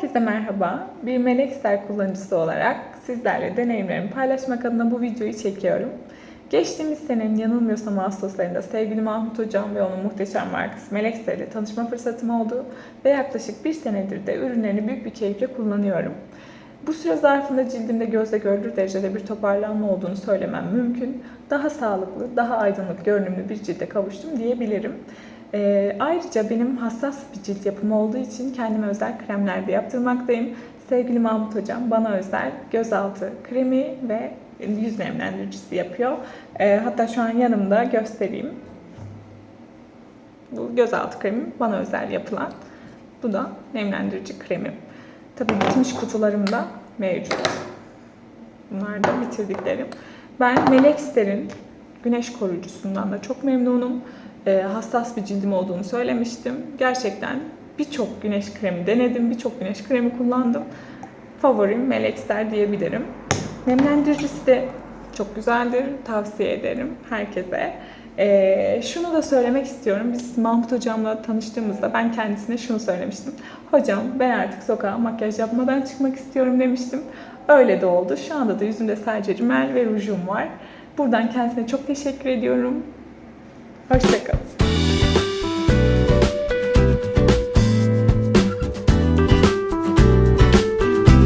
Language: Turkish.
Herkese merhaba. Bir Melekster kullanıcısı olarak sizlerle deneyimlerimi paylaşmak adına bu videoyu çekiyorum. Geçtiğimiz senenin yanılmıyorsam Ağustos ayında sevgili Mahmut Hocam ve onun muhteşem markası Melekster ile tanışma fırsatım oldu ve yaklaşık bir senedir de ürünlerini büyük bir keyifle kullanıyorum. Bu süre zarfında cildimde gözle görülür derecede bir toparlanma olduğunu söylemem mümkün. Daha sağlıklı, daha aydınlık görünümlü bir cilde kavuştum diyebilirim. Ee, ayrıca benim hassas bir cilt yapımı olduğu için kendime özel kremler de yaptırmaktayım. Sevgili Mahmut Hocam bana özel gözaltı kremi ve yüz nemlendiricisi yapıyor. Ee, hatta şu an yanımda göstereyim. Bu gözaltı kremim bana özel yapılan. Bu da nemlendirici kremim. Tabii bitmiş kutularımda mevcut. Bunlar da bitirdiklerim. Ben Melekster'in güneş koruyucusundan da çok memnunum. Ee, hassas bir cildim olduğunu söylemiştim. Gerçekten birçok güneş kremi denedim, birçok güneş kremi kullandım. Favorim Melekster diyebilirim. Nemlendiricisi de çok güzeldir, tavsiye ederim herkese. Ee, şunu da söylemek istiyorum. Biz Mahmut hocamla tanıştığımızda ben kendisine şunu söylemiştim. Hocam ben artık sokağa makyaj yapmadan çıkmak istiyorum demiştim. Öyle de oldu. Şu anda da yüzümde sadece rimel ve rujum var. Buradan kendisine çok teşekkür ediyorum. Hoşçakalın.